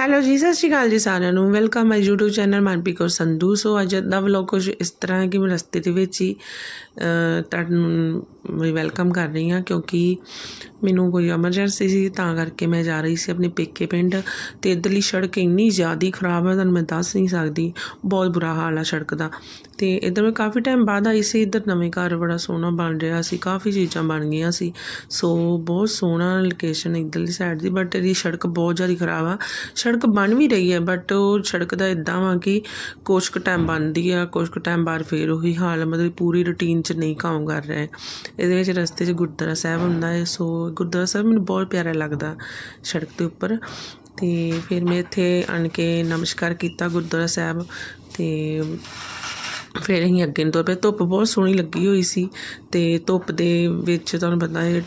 Hello ਜੀ, ਸਤਿ ਸ਼੍ਰੀ ਅਕਾਲ ਜੀ ਸਾਰਿਆਂ ਨੂੰ। Welcome my YouTube channel Manpreet Kaur Sandhu so ਅੱਜ ਦਾ ਵਲੌਗ ਕੁਝ ਇਸ ਤਰ੍ਹਾਂ ਹੈ ਕਿ ਮੈਂ ਰਸਤੇ ਦੇ ਵਿੱਚ ਹੀ ਤੁਹਾਨੂੰ ਮੈਂ ਵੈਲਕਮ ਕਰ ਰਹੀ ਹਾਂ ਕਿਉਂਕਿ ਮੈਨੂੰ ਕੋਈ ਐਮਰਜੈਂਸੀ ਸੀ, ਤਾਂ ਕਰਕੇ ਮੈਂ ਜਾ ਰਹੀ ਸੀ ਆਪਣੇ ਪੇਕੇ ਪਿੰਡ। ਤੇ ਇਧਰਲੀ ਸੜਕ ਇੰਨੀ ਜ਼ਿਆਦਾ ਖਰਾਬ ਹੈ, ਤੁਹਾਨੂੰ ਮੈਂ ਦੱਸ ਨਹੀਂ ਸਕਦੀ। ਬਹੁਤ ਬੁਰਾ ਹਾਲ ਆ ਸੜਕ ਦਾ। ਅਤੇ ਇੱਧਰ ਮੈਂ ਕਾਫੀ ਟਾਈਮ ਬਾਅਦ ਆਈ ਸੀ, ਇੱਧਰ ਨਵੇਂ ਘਰ ਬੜਾ ਸੋਹਣਾ ਬਣ ਰਿਹਾ ਸੀ, ਕਾਫੀ ਚੀਜ਼ਾਂ ਬਣ ਗਈਆਂ ਸੀ। ਸੋ ਬਹੁਤ ਸੋਹਣਾ ਲੋਕੇਸ਼ਨ ਇੱਧਰਲੀ ਸਾਈਡ ਦੀ ਬਟ ਇਹਦੀ ਸੜਕ ਬਹੁਤ ਜ਼ਿਆਦਾ ਖਰਾਬ ਆ। ਸੜਕ ਬਣ ਵੀ ਰਹੀ ਹੈ ਬਟ ਉਹ ਸੜਕ ਦਾ ਇਦਾਂ ਵਾ ਕਿ ਕੁਛ ਕੁ ਟਾਈਮ ਬਣਦੀ ਆ, ਕੁਛ ਕੁ ਟਾਈਮ ਬਾਅਦ ਫੇਰ ਉਹੀ ਹਾਲ ਮਤਲਬ ਪੂਰੀ ਰੁਟੀਨ 'ਚ ਨਹੀਂ ਕੰਮ ਕਰ ਰਿਹਾ। ਇਹਦੇ ਵਿੱਚ ਰਸਤੇ 'ਚ ਗੁਰਦੁਆਰਾ ਸਾਹਿਬ ਹੁੰਦਾ ਹੈ ਸੋ ਗੁਰਦੁਆਰਾ ਸਾਹਿਬ ਮੈਨੂੰ ਬਹੁਤ ਪਿਆਰਾ ਲੱਗਦਾ ਸੜਕ ਦੇ ਉੱਪਰ। ਤੇ ਫਿਰ ਮੈਂ ਇੱਥੇ ਆਣ ਕੇ ਨਮਸਕਾਰ ਕੀਤਾ ਗੁਰਦੁਆਰਾ ਸਾਹਿਬ, ਤੇ ਫਿਰ ਅਸੀਂ ਅੱਗੇ ਨੂੰ ਤੁਰ ਪਏ। ਧੁੱਪ ਬਹੁਤ ਸੋਹਣੀ ਲੱਗੀ ਹੋਈ ਸੀ ਅਤੇ ਧੁੱਪ ਦੇ ਵਿੱਚ ਤੁਹਾਨੂੰ ਪਤਾ ਹੈ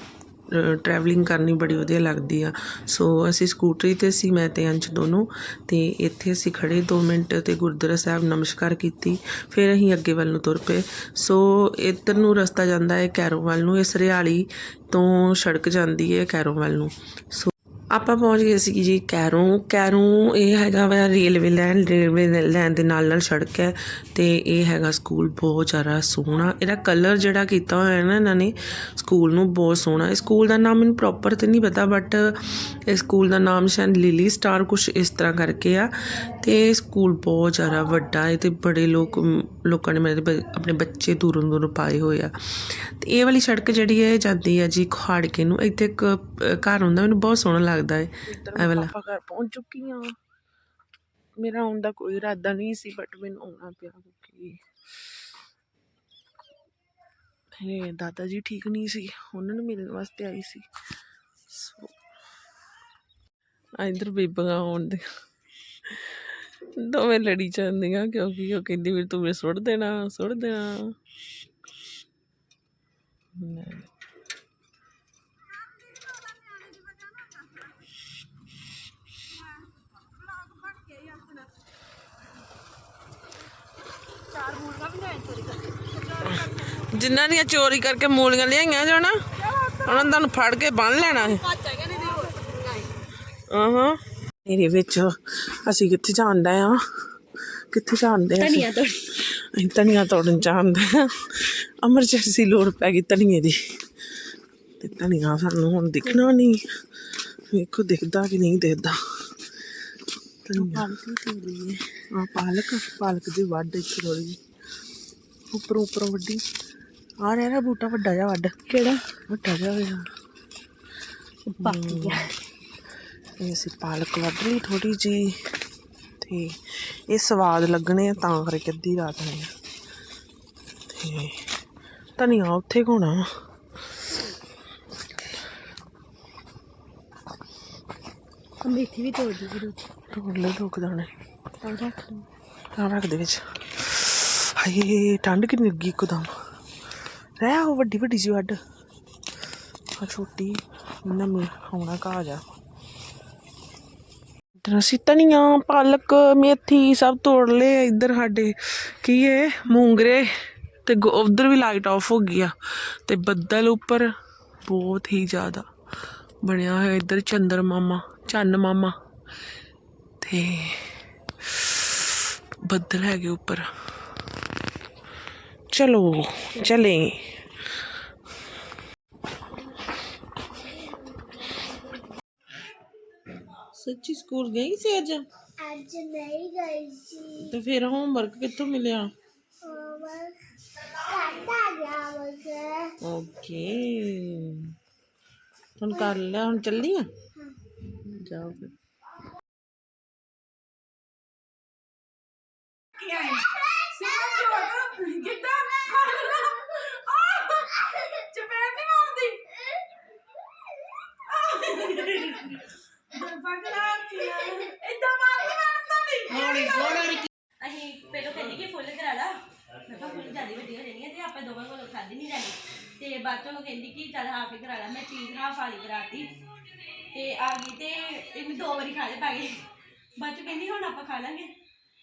ਟਰੈਵਲਿੰਗ ਕਰਨੀ ਬੜੀ ਵਧੀਆ ਲੱਗਦੀ ਆ। ਸੋ ਅਸੀਂ ਸਕੂਟਰੀ ਤੇ ਸੀ, ਮੈਂ ਤੇ ਅੰਸ਼ ਦੋਨੋਂ। ਤੇ ਇੱਥੇ ਅਸੀਂ ਖੜੇ 2 ਮਿੰਟ ਤੇ ਗੁਰਦੁਆਰਾ ਸਾਹਿਬ ਨਮਸਕਾਰ ਕੀਤੀ। ਫਿਰ ਅਸੀਂ ਅੱਗੇ ਵੱਲ ਨੂੰ ਤੁਰ ਪਏ। ਸੋ ਇੱਧਰ ਨੂੰ ਰਸਤਾ ਜਾਂਦਾ ਹੈ ਕੈਰੋਂ ਵੱਲ ਨੂੰ। ਇਸ ਰਿਆਲੀ ਤੋਂ ਸੜਕ ਜਾਂਦੀ ਹੈ ਕੈਰੋਂ ਵੱਲ ਨੂੰ। ਸੋ ਆਪਾਂ ਪਹੁੰਚ ਗਏ ਸੀ ਜੀ ਕੈਰੋਂ। ਕੈਰੋਂ ਇਹ ਹੈਗਾ ਵਾ ਰੇਲਵੇ ਲਾਈਨ ਰੇਲਵੇ ਲਾਈਨ ਦੇ ਨਾਲ ਨਾਲ ਸੜਕ ਹੈ ਤੇ ਇਹ ਹੈਗਾ ਸਕੂਲ ਬਹੁਤ ਜ਼ਿਆਦਾ ਸੋਹਣਾ। ਇਹਦਾ ਕਲਰ ਜਿਹੜਾ ਕੀਤਾ ਹੋਇਆ ਹੈ ਨਾ ਇਹਨਾਂ ਨੇ, ਸਕੂਲ ਨੂੰ ਬਹੁਤ ਸੋਹਣਾ। ਇਸ ਸਕੂਲ ਦਾ ਨਾਮ ਮੈਨੂੰ ਪ੍ਰੋਪਰ ਤੇ ਨਹੀਂ ਪਤਾ ਬਟ ਇਸ ਸਕੂਲ ਦਾ ਨਾਮ ਸ਼ਾਇਦ ਲਿਲੀ ਸਟਾਰ ਕੁਝ ਇਸ ਤਰ੍ਹਾਂ ਕਰਕੇ ਆ। ਤੇ ਇਹ ਸਕੂਲ ਬਹੁਤ ਜ਼ਿਆਦਾ ਵੱਡਾ ਹੈ ਤੇ ਬੜੇ ਲੋਕ ਲੋਕਾਂ ਨੇ ਮੇਰੇ ਬ- ਆਪਣੇ ਬੱਚੇ ਦੂਰੋਂ ਦੂਰੋਂ ਪਾਏ ਹੋਏ ਆ। ਤੇ ਇਹ ਵਾਲੀ ਸੜਕ ਜਿਹੜੀ ਹੈ ਇਹ ਜਾਂਦੀ ਹੈ ਜੀ ਖਾੜਕੇ ਨੂੰ। ਇੱਥੇ ਇੱਕ ਘਰ ਹੁੰਦਾ ਮੈਨੂੰ ਬਹੁਤ ਸੋਹਣਾ ਲੱਗਦਾ ਹੈ। ਇਹ ਵਾਲਾ। ਘਰ ਪਹੁੰਚ ਚੁੱਕੀ ਹਾਂ ਮੇਰਾ ਆਉਣ ਦਾ ਕੋਈ ਇਰਾਦਾ ਨਹੀਂ ਸੀ ਬਟ ਮੈਨੂੰ ਆਉਣਾ ਪਿਆ ਕਿਉਂਕਿ ਇਹ ਦਾਦਾ ਜੀ ਠੀਕ ਨਹੀਂ ਸੀ ਉਹਨਾਂ ਨੂੰ ਮਿਲਣ ਵਾਸਤੇ ਆਈ ਸੀ। ਸੋ ਇੱਧਰ ਬੀਬੀਆਂ ਆਉਣ ਦੇ ਦੋਵੇਂ ਲੜੀ ਜਾਂਦੀਆਂ ਕਿਉਂਕਿ ਉਹ ਕਹਿੰਦੀ ਵੀ ਤੂੰ ਮੈਨੂੰ ਸੁੱਟ ਦੇਣਾ ਸੁੱਟ ਦੇਣਾ। ਨਹੀਂ। ਜਿਨ੍ਹਾਂ ਦੀਆਂ ਚੋਰੀ ਕਰਕੇ ਮੂਲੀਆਂ ਲਿਆਈਆਂ ਜਾਣਾ ਉਹਨਾਂ ਨੂੰ ਫੜ ਕੇ ਬੰਨ ਲੈਣਾ ਹੈ। ਆਹਾਂ। ਇਹਦੇ ਵਿੱਚ ਅਸੀਂ ਕਿੱਥੇ ਜਾਂਦਾ ਆ? ਕਿੱਥੇ ਜਾਂਦੇ ਆ ਧਨੀਆ ਤੋੜ ਅਸੀਂ ਧਨੀਆ ਤੋੜਨ ਜਾਂਦੇ ਆ। ਐਮਰਜੈਂਸੀ ਲੋੜ ਪੈ ਗਈ ਧਨੀਏ ਦੀ। ਤੇ ਧਨੀਆ ਸਾਨੂੰ ਹੁਣ ਦਿਖਣਾ ਨਹੀਂ। ਵੇਖੋ ਦਿਖਦਾ ਕਿ ਨਹੀਂ ਦਿਖਦਾ। ਧਨੀਆ। ਆ ਪਾਲਕ ਪਾਲਕ ਦੀ ਵੱਢ ਇੱਕ ਥੋੜੀ ਉੱਪਰੋਂ ਉੱਪਰੋਂ ਵੱਡੀ ਆ ਰਿਹਾ ਨਾ ਬੂਟਾ ਵੱਡਾ ਜਿਹਾ ਵੱਡ ਕਿਹੜਾ? ਵੱਡਾ ਜਿਹਾ ਹੋਇਆ ਪੱਕ ਗਿਆ। ਇਹ ਅਸੀਂ ਪਾਲਕ ਵੱਢ ਲਈ ਥੋੜੀ ਜੀ ਤੇ ਇਹ ਸਵਾਦ ਲੱਗਣੇ ਆ ਤਾਂ ਕਰਕੇ ਅੱਧੀ ਰਾਤ ਨੇ। ਤੇ ਧਨੀਆ ਉੱਥੇ ਕੋਣਾ ਵਾ। ਮੇਥੀ ਵੀ ਤੋੜ ਦੀ ਜ਼ਰੂਰ ਢੋਲ ਲੈ ਰੁਕ ਦਾਣੇ। ਤਾਂ ਰੱਖ ਲਓ। ਤਾਂ ਰੱਖ ਦੇ ਵਿੱਚ। ਹਾਏ ਠੰਡ ਕਿੰਨੀ ਲੱਗੀ ਇੱਕਦਮ। ਰਹਿ ਉਹ ਵੱਡੀ ਵੱਡੀ ਜੀ ਵੱਡ ਆ ਛੋਟੀ ਨਵੀਂ ਆਉਣਾ ਕਾ ਜਾ। ਇਧਰ ਅਸੀਂ ਧਨੀਆ ਪਾਲਕ, ਮੇਥੀ ਸਭ ਤੋੜ ਲਏ ਇੱਧਰ ਸਾਡੇ। ਕੀ ਹੈ ਮੂੰਗਰੇ। ਅਤੇ ਗੋ- ਉੱਧਰ ਵੀ ਲਾਈਟ ਆਫ ਹੋ ਗਈ ਆ। ਅਤੇ ਬੱਦਲ ਉੱਪਰ ਬਹੁਤ ਹੀ ਜ਼ਿਆਦਾ ਬਣਿਆ ਹੋਇਆ ਇੱਧਰ ਚੰਦਰ ਮਾਮਾ, ਚੰਨ ਮਾਮਾ। ਤੇ ਬੱਦਲ ਹੈਗੇ ਉੱਪਰ। ਚਲੋ, ਚਲੇ। ਸੱਚੀ ਸਕੂਲ ਗਈ ਸੀ ਅੱਜ? ਅੱਜ ਨਹੀਂ ਗਈ ਸੀ। ਤੇ ਫਿਰ ਹੋਮਵਰਕ ਕਿੱਥੋਂ ਮਿਲਿਆ? ਬਸ ਖਾਤਾ ਗਿਆ ਬਸ। ਓਕੇ ਹੁਣ ਕਰ ਲਿਆ ਹੁਣ ਚੱਲੀ ਆ? ਜਾਓ ਫਿਰ। ਅਸੀਂ ਪਹਿਲਾਂ ਕਹਿੰਦੀ ਕਿ ਫੁੱਲ ਕਰਾ ਲਾ। ਮੈਂ ਕਿਹਾ ਫੁੱਲ ਜ਼ਿਆਦਾ ਵੱਡੀ ਹੋ ਜਾਣੀ ਹੈ ਤੇ ਆਪਾਂ ਦੋਵਾਂ ਕੋਲੋਂ ਖਾਦੀ ਨਹੀਂ ਜਾਣੀ ਤੇ ਬਾਅਦ ਚੋਂ ਉਹ ਕਹਿੰਦੀ ਕਿ ਚੱਲ ਹਾਫ ਹੀ ਕਰਾ ਲਾ। ਮੈਂ ਚੀਜ਼ ਹਾਫ ਵਾਲੀ ਕਰਾਤੀ। ਤੇ ਆ ਗਈ ਤੇ ਇਹਨੂੰ ਦੋ ਵਾਰੀ ਖਾ ਲੇ ਪਾ ਗਏ ਬਾਅਦ ਚੋਂ ਕਹਿੰਦੀ ਹੁਣ ਆਪਾਂ ਖਾ ਲਾਂਗੇ।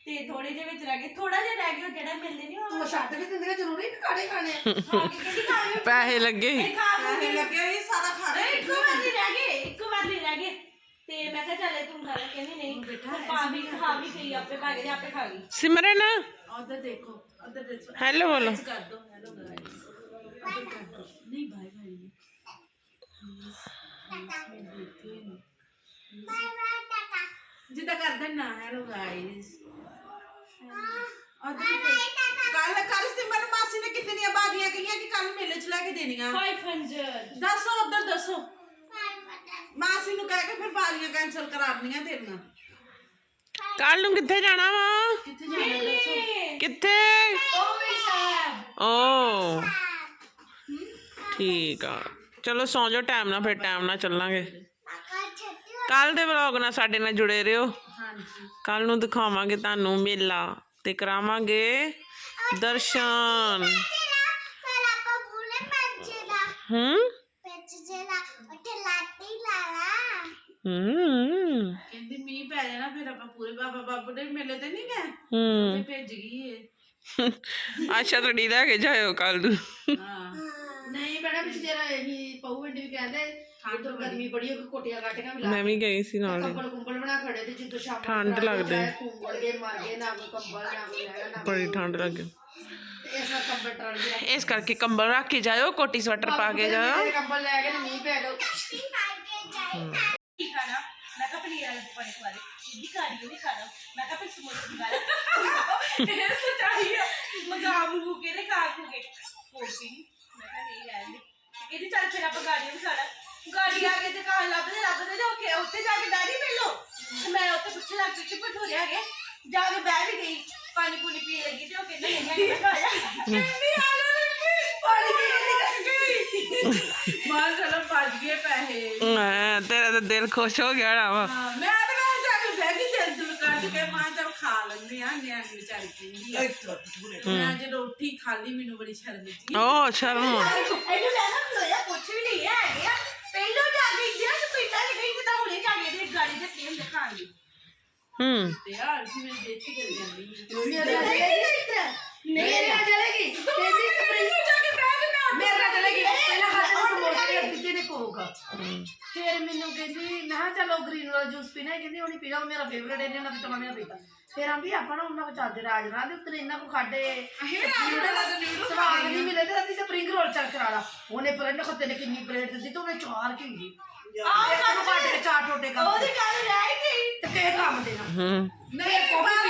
ਤੇ ਥੋੜੇ ਜਿਹੇ ਵਿੱਚ ਰਹਿ ਗਏ। ਥੋੜਾ ਜਿਹਾ ਰਹਿ ਗਿਆ ਉਹ ਜਿਹੜਾ ਮਿਲਦੇ ਨਹੀਂ ਉਹ। ਛੱਡ ਵੀ ਦਿੰਦੇ ਜ਼ਰੂਰੀ ਨਹੀਂ ਖਾਣੇ ਖਾਣੇ ਖਾ ਕੇ ਕਹਿੰਦੀ ਖਾ ਲਿਓ ਪੈਸੇ ਲੱਗੇ। ਇਹ ਖਾ ਕੇ ਪੈਸੇ ਲੱਗੇ ਹੋਏ ਸਾਰਾ ਖਾ ਅਰੇ ਇੱਕੋ ਵਾਰ ਹੀ ਰਹਿ ਗਏ ਇੱਕੋ ਵਾਰ ਹੀ ਰਹਿ ਗਏ। ਤੇ ਮੈਂ ਕਿਹਾ ਚੱਲ ਤੂੰ ਖਾ ਲੈ ਕਹਿੰਦੀ ਨਹੀਂ ਪਾ ਵੀ ਖਾ ਵੀ ਗਈ ਆਪੇ ਪਾ ਕੇ ਤੇ ਆਪੇ ਖਾ ਗਈ। ਸਿਮਰਨ। ਉਧਰ ਦੇਖੋ ਉਧਰ ਦੇਖੋ। ਹੈਲੋ ਬੋਲੋ ਕਰ ਦੋ ਹੈਲੋ ਗਾਇਸ ਉਧਰ ਕਰ ਦੋ। ਨਹੀਂ bye bye bye bye tata ਜਿੱਦਾਂ ਕਰਦੇ ਨਾ ਹੈਲੋ ਗਾਇਸ ਉਧਰ ਬਾਏ ਟਾਟਾ ਕੱਲ ਕੱਲ ਸਿਮਰਨ ਮਾਸੀ ਨੇ ਕਿਤਨੀਆਂ ਬਾਗੀਆਂ ਕਹੀਆਂ ਕਿ ਕੱਲ ਮੇਲੇ ਚ ਲੈ ਕੇ ਦੇਣੀਆਂ। 500 ਦੱਸੋ ਉਧਰ ਦੱਸੋ। ਬਾਏ ਬਾਏ ਮਾਸੀ ਨੂੰ ਕਹਿ ਕੇ ਫਿਰ ਬਾਗੀਆਂ ਕੈਨਸਲ ਕਰਾ ਦੇਣੀਆਂ ਤੇਰੀਆਂ ਕੱਲ ਨੂੰ ਕਿੱਥੇ ਜਾਣਾ ਵਾ? ਕਿੱਥੇ ਜਾਣਾ ਦੱਸੋ? ਕਿੱਥੇ? ਓ ਮੇਰੀ ਸਾਹਿਬ ਓ ਠੀਕ ਆ। ਚਲੋ ਸੌਂ ਜਾਓ ਟਾਈਮ ਨਾਲ ਫਿਰ ਟਾਈਮ ਨਾਲ ਚੱਲਾਂਗੇ। ਕਾਕਾ ਛੱਤੀ ਕੱਲ ਦੇ ਵਲੌਗ ਨਾਲ ਸਾਡੇ ਨਾਲ ਜੁੜੇ ਰਹੋ ਹਾਂਜੀ। ਕੱਲ ਨੂੰ ਦਿਖਾਵਾਂਗੇ ਤੁਹਾਨੂੰ ਮੇਲਾ ਤੇ ਕਰਾਵਾਂਗੇ ਦਰਸ਼ਨ। ਤੇਰਾ ਫਿਰ ਆਪਾਂ ਬੁਲੇ ਪੰਚੇਲਾ ਹੂੰ ਪੰਚੇਲਾ ਉੱਥੇ ਲਾਟੀ ਲਾਲਾ ਹੂੰ। ਕਹਿੰਦੀ ਮੀਂਹ ਪੈ ਜਾਣਾ ਫਿਰ ਆਪਾਂ ਪੂਰੇ ਬਾਬਾ ਬਾਬੂ ਦੇ ਮੇਲੇ ਤੇ ਨਹੀਂ ਗਏ? ਹੂੰ। ਤੇ ਭੇਜ ਗਈ ਏ। ਅੱਛਾ ਤੜੀ ਲੈ ਕੇ ਜਾਇਓ ਕੱਲ ਨੂੰ। ਹਾਂ। ਨਹੀਂ ਬੜਾ ਪਿੱਛੇ ਜਿਹੜਾ ਇਹ ਵੰਡੀ ਵੀ ਕਹਿੰਦੇ ਠੰਡ ਗਰਮੀ ਬੜੀ ਹੋ ਗਈ ਕੋਟੀਆਂ ਕਾਟੀਆਂ ਵੀ ਲਾ ਮੈਂ ਵੀ ਗਈ ਸੀ ਨਾਲ ਕੰਬਲ ਕੁੰਬਲ ਬਣਾ ਖੜੇ ਤੇ ਜਿੱਦੋਂ ਸ਼ਾਮ ਠੰਡ ਲੱਗਦੀ। ਕੁੰਬਲ ਗਏ ਮਰ ਗਏ ਨਾ ਕੋਈ ਕੰਬਲ ਨਾ ਕੋਈ ਹੈਗਾ ਨਾ ਬੜੀ ਠੰਡ ਲੱਗੇ। ਤੇ ਇਸ ਵਾਰ ਕੰਬਲ ਟਰਨ ਗਿਆ। ਇਸ ਕਰਕੇ ਕੰਬਲ ਰੱਖ ਕੇ ਜਾਇਓ ਕੋਟੀ ਸਵੈਟਰ ਪਾ ਕੇ ਜਾਇਓ। ਕੰਬਲ ਲੈ ਕੇ ਤੇ ਮੀਂਹ ਪੈ ਗਿਆ ਕੀ ਖਾਣਾ ਮੈਂ ਕਿਹਾ ਪਨੀਰ ਵਾਲੇ ਪਕੌੜੇ ਖਵਾ ਦੇ ਇਹਦੀ ਕਾੜੀ ਉਹ ਵੀ ਖਾਣਾ ਮੈਂ ਕਿਹਾ ਫਿਰ ਸਮੋਸੇ ਖਾ ਲੈ ਇਹ ਸਚਾਈ ਆ ਮਗਾ ਮੂ ਕੇ ਤੇ ਖਾ ਖੂ ਕੇ ਕੋਟੀ ਮੈਂ ਕਿਹਾ ਨਹੀਂ ਰਹਿਣ ਦੇ ਇਹਦੀ ਚੱਲ ਫਿਰ ਆਪਾਂ ਗਾੜੀ ਵੀ ਖਾਣਾ ਗਾੜੀ ਆ ਕੇ ਦੁਕਾਨ ਲੱਭਦੇ ਲੱਭਦੇ ਜਾ ਕੇ ਉੱਥੇ ਜਾ ਕੇ ਡੈਡੀ ਮਿਲ ਤੇ ਮੈਂ ਉੱਥੇ ਪੁੱਛਣ ਲੱਗ ਪਈ ਕਿ ਭਟੂਰੇ ਆ ਗਏ ਜਾ ਕੇ ਬਹਿ ਵੀ ਗਈ ਪਾਣੀ ਪੂਣੀ ਪੀਣ ਲੱਗੀ ਤੇ ਉਹ ਕਹਿੰਦਾ ਨਹੀਂ ਮੈਂ ਖਾਇਆ ਕਹਿੰਦੀ ਆ ਪਾਣੀ ਪੀਣ ਲੱਗੀ ਮਾਰ ਚਲੋ ਭੱਜ ਗਏ ਪੈਸੇ। ਹਾਂ, ਤੇਰਾ ਤਾਂ ਦਿਲ ਖੁਸ਼ ਹੋ ਗਿਆ ਨਾ ਵਾ। ਹਾਂ, ਮੈਂ ਤਾਂ ਘਰ ਜਾ ਕੇ ਬਹਿ ਗਈ ਦਿਲ ਦੁਲ ਕੱਢ ਕੇ ਮਾਂ ਚਲ ਖਾ ਲੈਂਦੇ ਆ ਨਿਆਣੀ ਵਿਚਾਰੀ ਕਹਿੰਦੀ ਆ। ਮੈਂ ਜਦੋਂ ਉੱਠੀ ਖਾਲੀ ਮੈਨੂੰ ਬੜੀ ਸ਼ਰਮ ਜੀ ਓ ਸ਼ਰਮ ਇਹਨੂੰ ਲੈ ਨਾ ਖਲੋਇਆ ਕੁਛ ਵੀ ਨਹੀਂ ਹੈ ਹੈਗੇ ਆ। ਪਹਿਲੋਂ ਜਾ ਕੇ ਇੰਡੀਆ ਸਪੀਡਾਂ ਨਹੀਂ ਗਈ ਜਿੱਦਾਂ ਹੁਣੇ ਜਾ ਕੇ ਇਹਦੀ ਗਾੜੀ ਦੇ ਟੀਮ ਦਿਖਾਣ ਦੀ। ਹੂੰ। ਤੇ ਯਾਰ ਸੀ ਮੈਂ ਦੇਖ ਕੇ ਚਲੀ ਜਾਂਦੀ ਆ। ਮੇਰੇ ਨਾਲ ਚਲੇਗੀ। ਕਹਿੰਦੀ ਸਪਰਿੰਗ ਜਾ ਕੇ ਬੈਠ ਨਾ ਮੇਰੇ ਨਾਲ ਚਲੇਗੀ। ਪਹਿਲਾਂ ਖਾਤੇ ਕੋਕ ਫਿਰ ਮੈਨੂੰ ਕਹਿੰਦੀ ਮੈਂ ਕਿਹਾ ਚਲੋ ਗ੍ਰੀਨ ਵਾਲਾ ਜੂਸ ਪੀਣਾ ਹੈ ਕਹਿੰਦੀ ਉਹਨੇ ਪੀਣਾ ਉਹ ਮੇਰਾ ਫੇਵਰੇਟ ਹੈ ਇਹਨਾਂ ਦਾ ਤਾਂ ਮੈਂ ਪੀਤਾ ਫਿਰ ਆਂਦੀ ਆਪਾਂ ਨਾ ਉਹਨਾਂ ਕੋ ਚੱਲਦੇ ਰਾਜਨਾ ਦੇ ਉੱਤੇ ਇਹਨਾਂ ਕੋ ਖਾਡੇ ਸਵਾਦ ਨਹੀਂ ਮਿਲੇ ਤੇ ਅੱਧੀ ਸਪਰਿੰਗ ਰੋਲ ਚੱਲ ਕਰਾ ਲਾ। ਉਹਨੇ ਪਰ ਇਹਨੇ ਖੱਤੇ ਨੇ ਕਿੰਨੀ ਪਲੇਟ ਦਿੱਤੀ ਤੇ ਉਹਨੇ ਚਾਰ ਕੀ ਆਹ ਸਾਨੂੰ ਕੱਟ ਕੇ ਚਾਰ ਟੋਟੇ ਕਰ ਉਹਦੀ ਗੱਲ ਰਹਿ ਗਈ। ਤੇ ਕੇ ਕੰਮ ਦੇਣਾ। ਹੂੰ। ਨਹੀਂ ਪਾਲਾ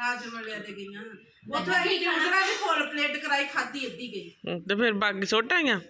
ਰਾਜ ਵਾਲਿਆਂ ਦੇ ਗਈਆਂ। ਉੱਥੇ ਅਸੀਂ ਨਿਊਡਲਾਂ ਦੀ ਫੁੱਲ ਪਲੇਟ ਕਰਾਈ ਖਾਦੀ ਅੱਧੀ ਗਈ। ਤੇ ਫਿਰ ਬਾਕੀ ਸੁੱਟ ਆਈਆਂ